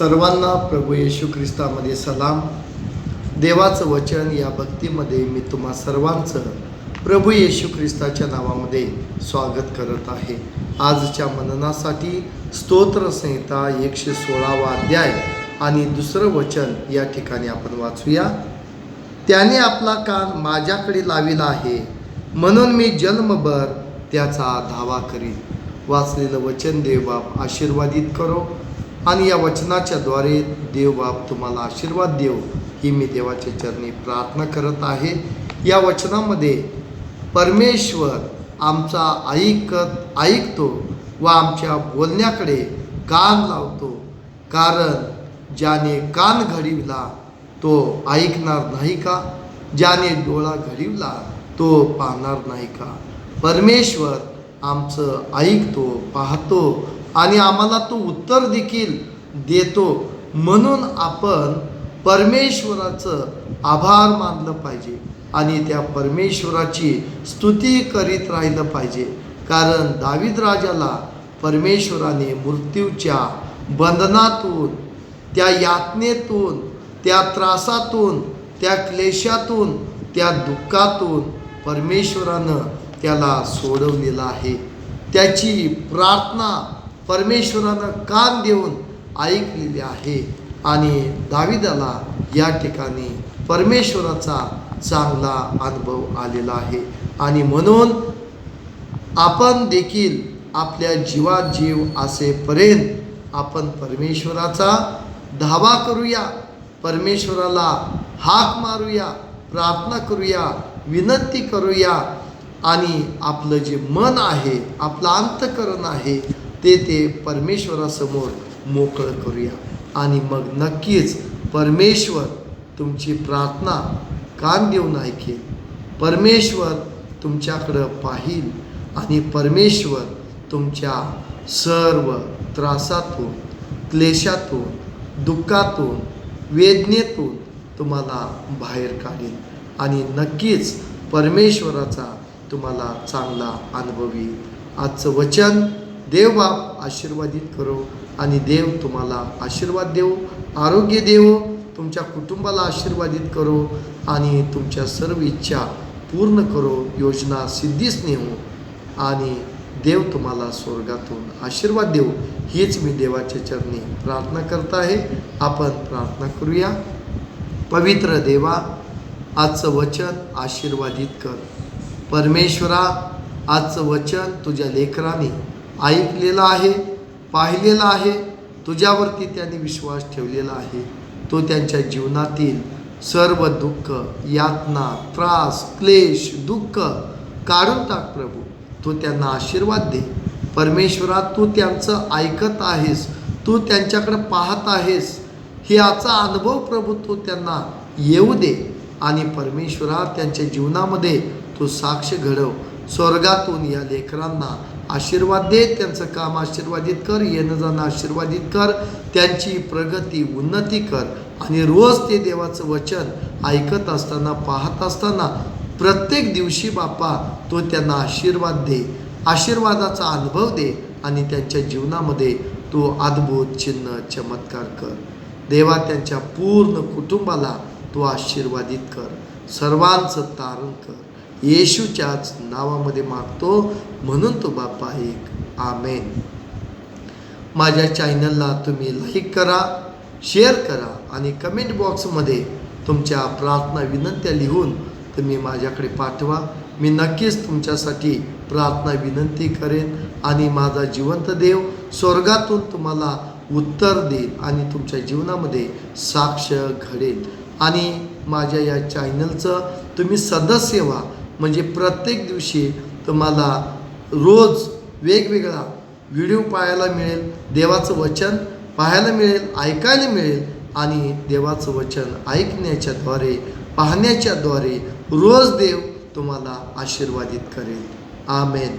सर्वांना प्रभू येशू ख्रिस्तामध्ये सलाम. देवाचं वचन या भक्तीमध्ये मी तुम्हा सर्वांचं प्रभू येशू ख्रिस्ताच्या नावामध्ये स्वागत करत आहे. आजच्या मननासाठी स्तोत्रसंहिता एकशे सोळावा अध्याय आणि दुसरं वचन या ठिकाणी आपण वाचूया. त्याने आपला कान माझ्याकडे लाविला आहे. म्हणून मी जन्मभर त्याचा धावा करीन. वाचलेलं वचन देवबाप आशीर्वादित करो. आणि या वचनाच्या द्वारे देवबाप तुम्हाला आशीर्वाद देव ही मी देवाच्या चरणी प्रार्थना करत आहे. या वचनामध्ये परमेश्वर आमचा ऐकत ऐकतो व आमच्या बोलण्याकडे कान लावतो. कारण ज्याने कान घडविला तो ऐकणार नाही का? ज्याने डोळा घडविला तो पाहणार नाही का? परमेश्वर आमचं ऐकतो पाहतो आणि आम्हाला तो उत्तर देखील देतो. म्हणून आपण परमेश्वराचं आभार मानलं पाहिजे आणि त्या परमेश्वराची स्तुती करीत राहिलं पाहिजे. कारण दाविद राजाला परमेश्वराने मृत्यूच्या बंधनातून त्या यातनेतून त्या त्रासातून त्या क्लेशातून त्या दुःखातून परमेश्वरानं त्याला सोडवलेलं आहे. त्याची प्रार्थना परमेश्वरानं कान देऊन ऐकलेली आहे. आणि दाविदाला या ठिकाणी परमेश्वराचा चांगला अनुभव आलेला आहे. आणि म्हणून आपण देखील आपल्या जीवात जीव असेपर्यंत आपण परमेश्वराचा धावा करूया परमेश्वराला हाक मारूया प्रार्थना करूया विनंती करूया. आणि आपलं जे मन आहे आपलं अंतकरण आहे ते ते परमेश्वरासमोर मोकळं करूया. आणि मग नक्कीच परमेश्वर तुमची प्रार्थना कान देऊन ऐकेल. परमेश्वर तुमच्याकडं पाहिल आणि परमेश्वर तुमच्या सर्व त्रासातून क्लेशातून दुःखातून वेदनेतून तुम्हाला बाहेर काढेल. आणि नक्कीच परमेश्वराचा तुम्हाला चांगला अनुभव. येईल आजचं वचन देवबाप आशीर्वादित करो आणि देव तुम्हाला आशीर्वाद देऊ आरोग्य देवो तुमच्या कुटुंबाला आशीर्वादित करो आणि तुमच्या सर्व इच्छा पूर्ण करो योजना सिद्धीस नेऊ आणि देव तुम्हाला स्वर्गातून आशीर्वाद देऊ हीच मी देवाच्या चरणी प्रार्थना करत आहे. आपण प्रार्थना करूया. पवित्र देवा आजचं वचन आशीर्वादित कर. परमेश्वरा आजचं वचन तुझ्या लेकराने ऐकलेलं आहे पाहिलेलं आहे तुझ्यावरती त्यांनी विश्वास ठेवलेला आहे. तो त्यांच्या जीवनातील सर्व दुःख यातना त्रास क्लेश दुःख काढून टाक प्रभू. तू त्यांना आशीर्वाद दे. परमेश्वरा तू त्यांचं ऐकत आहेस. तू त्यांच्याकडे पाहत आहेस. हे याचा अनुभव प्रभू तू त्यांना येऊ दे. आणि परमेश्वरा त्यांच्या जीवनामध्ये तू साक्ष घडव. स्वर्गातून या लेकरांना आशीर्वाद दे त्यांचं काम आशीर्वादित कर येणं जाणं आशीर्वादित कर त्यांची प्रगती उन्नती कर. आणि रोज ते देवाचं वचन ऐकत असताना पाहत असताना प्रत्येक दिवशी बापा तो त्यांना आशीर्वाद दे. आशीर्वादाचा अनुभव दे आणि त्यांच्या जीवनामध्ये तो अद्भुत चिन्ह चमत्कार कर. देवा त्यांच्या पूर्ण कुटुंबाला तो आशीर्वादित कर. सर्वांचं तारण कर. येशूच्याच नावामध्ये मागतो म्हणून तो बाप्पा एक. आमेन. माझ्या चॅनलला तुम्ही लाईक करा शेअर करा आणि कमेंट बॉक्समध्ये तुमच्या प्रार्थना विनंत्या लिहून तुम्ही माझ्याकडे पाठवा. मी नक्कीच तुमच्यासाठी प्रार्थना विनंती करेन आणि माझा जिवंत देव स्वर्गातून तुम्हाला उत्तर देईल आणि तुमच्या जीवनामध्ये साक्ष घडेल. आणि माझ्या या चॅनलचं तुम्ही सदस्य व्हा. म्हणजे प्रत्येक दिवशी तुम्हाला रोज वेगवेगळा व्हिडिओ पाहायला मिळेल देवाचं वचन पाहायला मिळेल ऐकायला मिळेल आणि देवाचं वचन ऐकण्याच्याद्वारे पाहण्याच्याद्वारे रोज देव तुम्हाला आशीर्वादित करेल. आमेन.